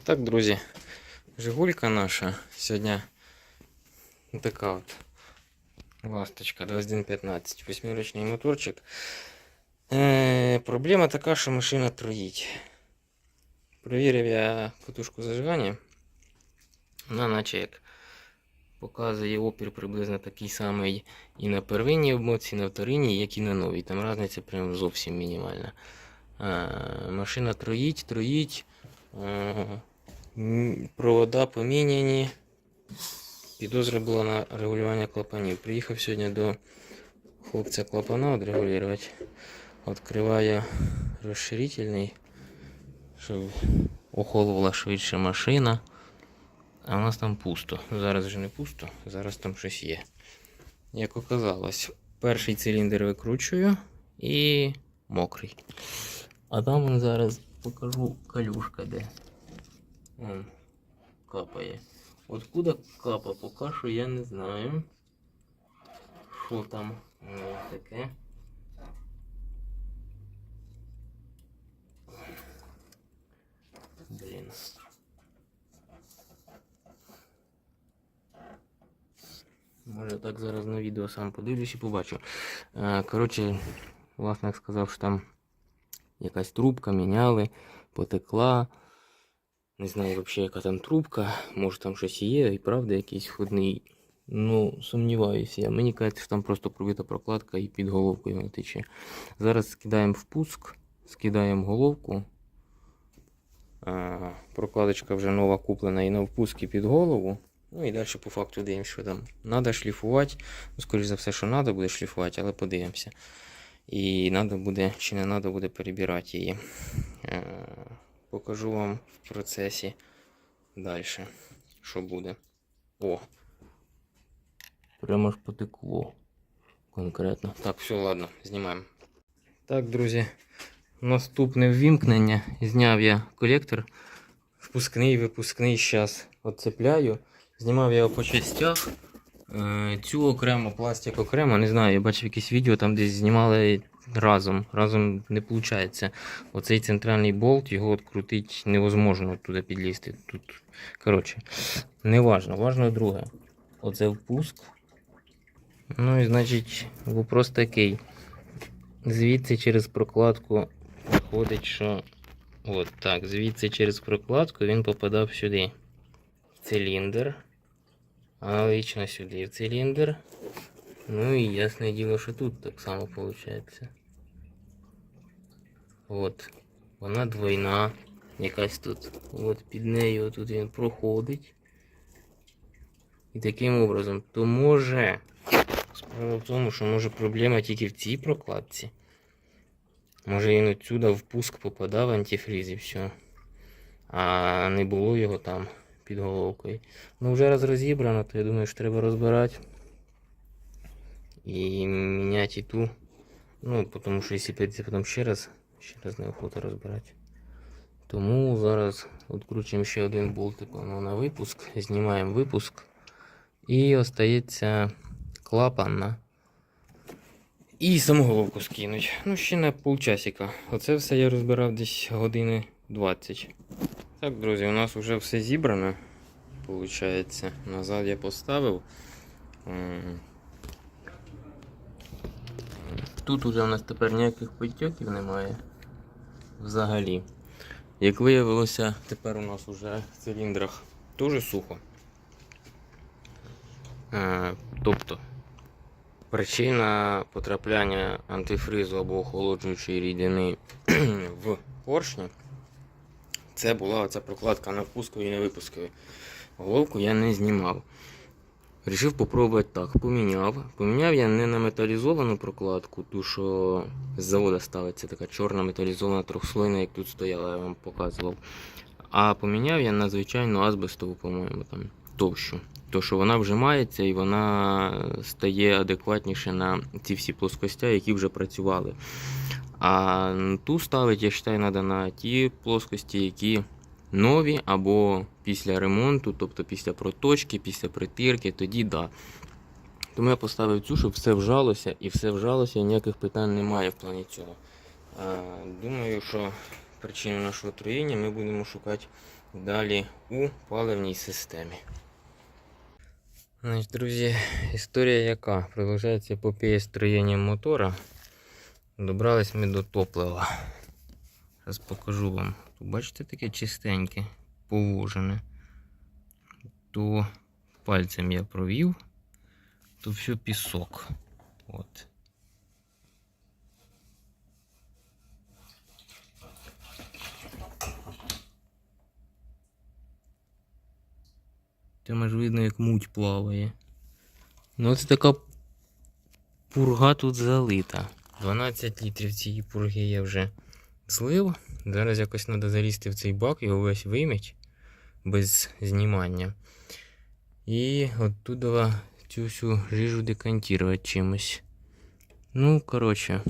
Так, друзі, Жигулька наша сьогодні така от ласточка 2115, восьмиручний моторчик. Е, проблема така, що машина троїть. Провірив я катушку зажигання. Вона наче як показує опір приблизно такий самий і на первинній обмотці, і на вторинній, як і на новій. Там різниця прям зовсім мінімальна. Е, машина троїть, троїть. Провода поміняні. Підозра була на регулювання клапанів. Приїхав сьогодні до хлопця клапана відрегулювати. Відкриваю розширительний, щоб охолола швидше машина. А у нас там пусто. Зараз вже не пусто, зараз там щось є. Як оказалось, перший циліндр викручую і мокрий. А там вон зараз покажу калюшка де. Вон, капає. Откуда капа, поки що я не знаю. Що там воно таке. Блін. Може так зараз на відео сам подивлюсь і побачу. Е, Коротше, власник сказав, що там якась трубка міняли, потекла. Не знаю взагалі, яка там трубка. Може там щось є, і правда якийсь ходний. Ну, сумніваюся я. Мені кажуть, що там просто пробита прокладка і під головкою вона тече. Зараз скидаємо впуск, скидаємо головку. А, прокладочка вже нова куплена і на впуск і під голову. Ну і далі по факту дивимося, що там. Надо шліфувати. Ну, скоріш за все, що треба буде шліфувати, але подивимося. І треба буде, чи не треба буде перебирати її. Е, покажу вам в процесі далі, що буде. О! Прямо ж потекло. Конкретно. Так, все, ладно, знімаємо. Так, друзі, наступне ввімкнення. Зняв я колектор. Впускний, випускний зараз отцепляю. Знімав я його по частях. Е, Цю окремо, пластик окремо, не знаю, я бачив якесь відео, там десь знімали разом. Разом не виходить. Оцей центральний болт, його відкрутити невозможно туди підлізти. Тут, коротше, не важно, важно друге. Оце впуск. Ну і значить, вопрос такий. Звідси через прокладку виходить, що. От так, звідси через прокладку він попадав сюди. В циліндр. Аналогічно сюди в циліндр. Ну і ясне діло, що тут так само виходить. От. Вона двойна. Якась тут. От під нею тут він проходить. І таким образом, то може. Справа в тому, що може проблема тільки в цій прокладці. Може він отсюда впуск попадав антифріз і все. А не було його там під головкою. Ну вже раз розібрано, то я думаю, що треба розбирати. І міняти і ту. Ну, тому що якщо прийти потім ще раз, ще раз неохота розбирати. Тому зараз відкручуємо ще один болтик воно на випуск, знімаємо випуск. І остається клапан на. І саму головку скинуть. Ну, ще на полчасика. Оце все я розбирав десь години 20. Так, друзі, у нас вже все зібрано. Получається. Назад я поставив. Тут уже у нас тепер ніяких потьоків немає. Взагалі. Як виявилося, тепер у нас уже в циліндрах дуже сухо. Е, тобто, причина потрапляння антифризу або охолоджуючої рідини в поршні це була оця прокладка на впускові і на випускові. Головку я не знімав. Рішив попробувати так. Поміняв. Поміняв я не на металізовану прокладку, ту, що з завода ставиться така чорна металізована трьохслойна, як тут стояла, я вам показував. А поміняв я на звичайну азбестову, по-моєму, там товщу. То, що вона вжимається і вона стає адекватніше на ці всі плоскостя, які вже працювали. А ту ставити, я вважаю, треба на ті плоскості, які нові або після ремонту, тобто після проточки, після притирки, тоді да. Тому я поставив цю, щоб все вжалося, і все вжалося, і ніяких питань немає в плані цього. Думаю, що причину нашого троєння ми будемо шукати далі у паливній системі. Значить, друзі, історія яка? Продовжується епопея строєння мотора. Добрались ми до топлива. Зараз покажу вам. Тут бачите таке чистеньке, повужене. То пальцем я провів, то все пісок. От. Там аж видно, як муть плаває. Ну, ось така пурга тут залита. 12 літрів цієї пурги я вже злив. Зараз якось треба залізти в цей бак, його весь вимить без знімання. І оттуда цю всю жижу декантувати чимось. Ну, коротше.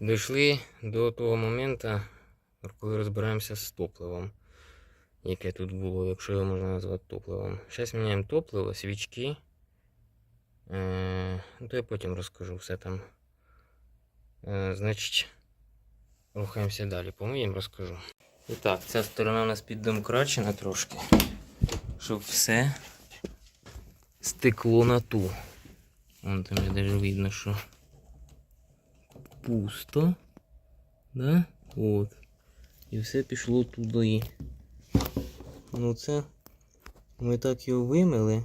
Дійшли до того моменту, коли розбираємося з топливом яке тут було, якщо його можна назвати топливом. Зараз міняємо топливо, свічки. Ну, то я потім розкажу все там. Е, значить, рухаємося далі. Помиємо, розкажу. І так, ця сторона у нас піддомкрачена трошки, щоб все стекло на ту. Вон там даже видно, що пусто. Да? От. І все пішло туди. Ну це ми так його вимили.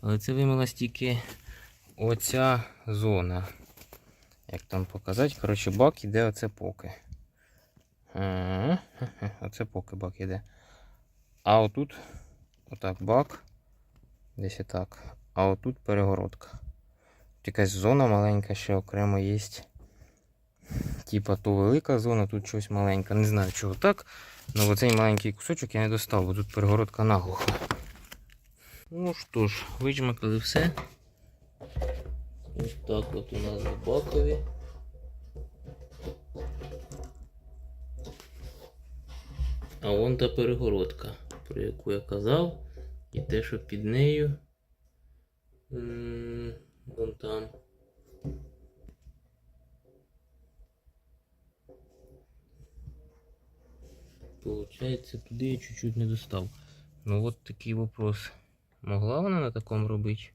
Але це вимилась тільки оця зона. Як там показати? Коротше, бак іде оце поки. Оце поки бак іде. А отут, отак бак. Десь так. А отут перегородка. Тут якась зона маленька ще окремо є. Типа то велика зона, тут щось маленьке. Не знаю чого так. Ну оцей маленький кусочок я не достав, бо тут перегородка наглухо. Ну що ж, вичмакали все. Ось так от у нас бакові. А вон та перегородка, про яку я казав, і те, що під нею. Вон там. Получается, туди я чуть-чуть не достав. Ну вот такий вопрос. Могла вона на такому робити?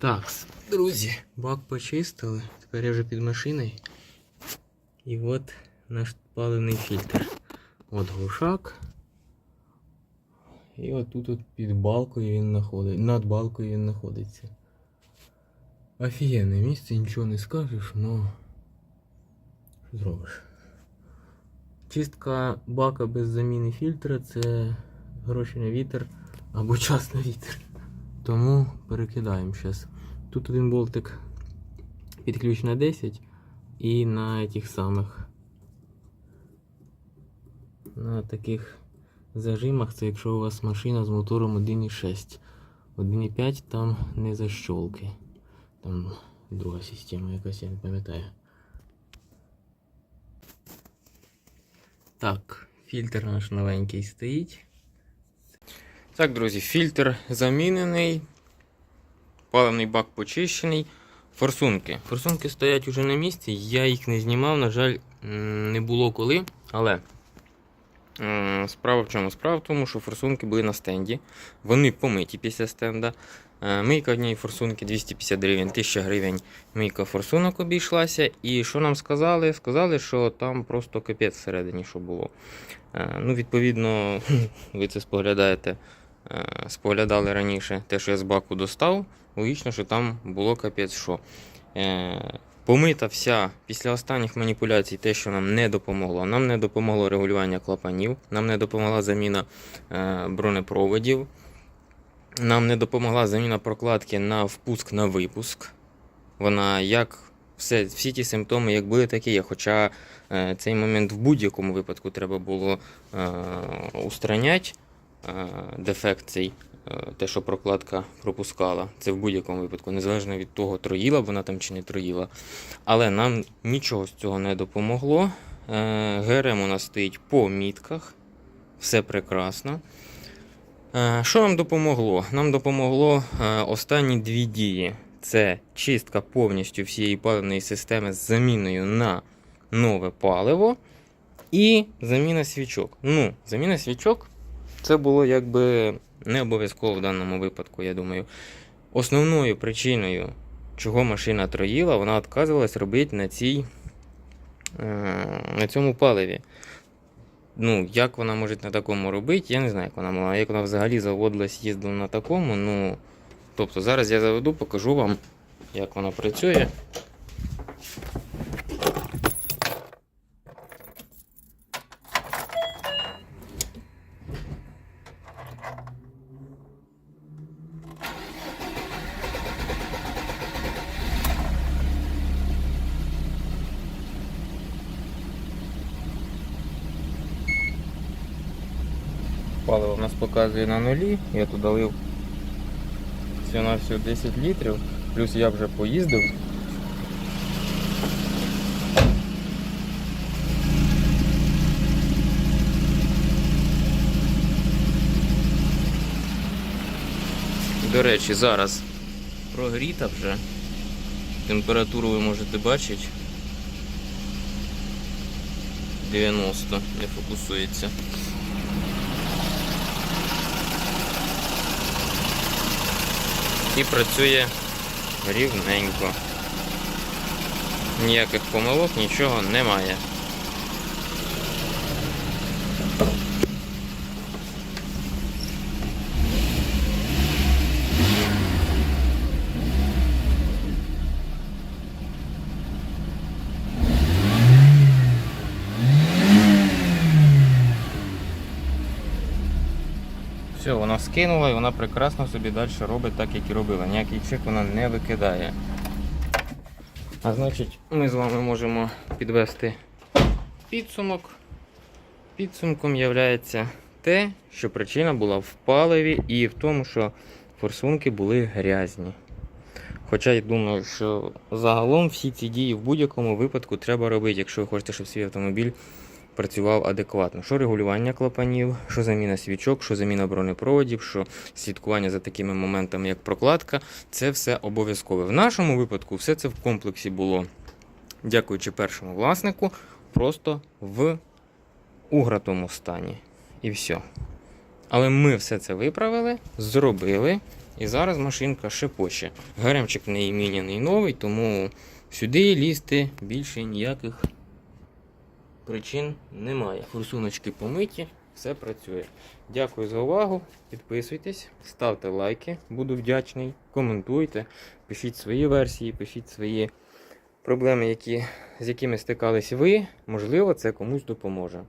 Так, друзі, бак почистили. Тепер я вже під машиною. І от наш паливний фільтр. От глушак. І от тут от під балкою він знаходиться. Над балкою він знаходиться. Офігенне місце, нічого не скажеш, но що зробиш. Чистка бака без заміни фільтра це гроші на вітер або час на вітер. Тому перекидаємо зараз. Тут один болтик під ключ на 10 і на тих самих на таких зажимах, це якщо у вас машина з мотором 1.6. 1.5 там не защолки. Там друга система якась, я не пам'ятаю. Так, фільтр наш новенький стоїть. Так, друзі, фільтр замінений. Паливний бак почищений. Форсунки. Форсунки стоять уже на місці. Я їх не знімав, на жаль, не було коли. Але справа в чому? Справа в тому, що форсунки були на стенді. Вони помиті після стенда. Е, Мийка однієї форсунки 250 гривень, 1000 гривень мийка форсунок обійшлася. І що нам сказали? Сказали, що там просто капець всередині що було. Е, Ну, відповідно, ви це споглядаєте, е, споглядали раніше те, що я з баку достав. Логічно, що там було капець що. Е, Помита вся після останніх маніпуляцій, те, що нам не допомогло. Нам не допомогло регулювання клапанів, нам не допомогла заміна е, бронепроводів. Нам не допомогла заміна прокладки на впуск на випуск. Вона як все, всі ті симптоми, як були, так і є. Хоча е, цей момент в будь-якому випадку треба було е, устраняти е, дефект цей, е, те, що прокладка пропускала. Це в будь-якому випадку, незалежно від того, троїла вона там чи не троїла. Але нам нічого з цього не допомогло. Е, ГРМ у нас стоїть по мітках. Все прекрасно. Е, Що нам допомогло? Нам допомогло е, останні дві дії. Це чистка повністю всієї паливної системи з заміною на нове паливо. І заміна свічок. Ну, заміна свічок це було якби не обов'язково в даному випадку, я думаю. Основною причиною, чого машина троїла, вона відказувалась робити на цій, е, на цьому паливі. Ну, як вона може на такому робити, я не знаю, як вона могла. Як вона взагалі заводилась, їздила на такому. Ну, тобто зараз я заведу, покажу вам, як вона працює. Паливо в нас показує на нулі. Я тут долив всього на всього 10 літрів. Плюс я вже поїздив. До речі, зараз прогріта вже. Температуру ви можете бачити. 90 не фокусується. І працює рівненько. Ніяких помилок, нічого немає. Все, вона скинула і вона прекрасно собі далі робить так, як і робила. Ніякий чек вона не викидає. А значить, ми з вами можемо підвести підсумок. Підсумком є те, що причина була в паливі і в тому, що форсунки були грязні. Хоча я думаю, що загалом всі ці дії в будь-якому випадку треба робити, якщо ви хочете, щоб свій автомобіль працював адекватно. Що регулювання клапанів, що заміна свічок, що заміна бронепроводів, що слідкування за такими моментами, як прокладка, це все обов'язкове. В нашому випадку все це в комплексі було, дякуючи першому власнику, просто в угратому стані. І все. Але ми все це виправили, зробили, і зараз машинка шепоче. Гаремчик в неї міняний новий, тому сюди лізти більше ніяких причин немає. Форсуночки помиті, все працює. Дякую за увагу. Підписуйтесь, ставте лайки, буду вдячний. Коментуйте, пишіть свої версії, пишіть свої проблеми, які, з якими стикались ви. Можливо, це комусь допоможе.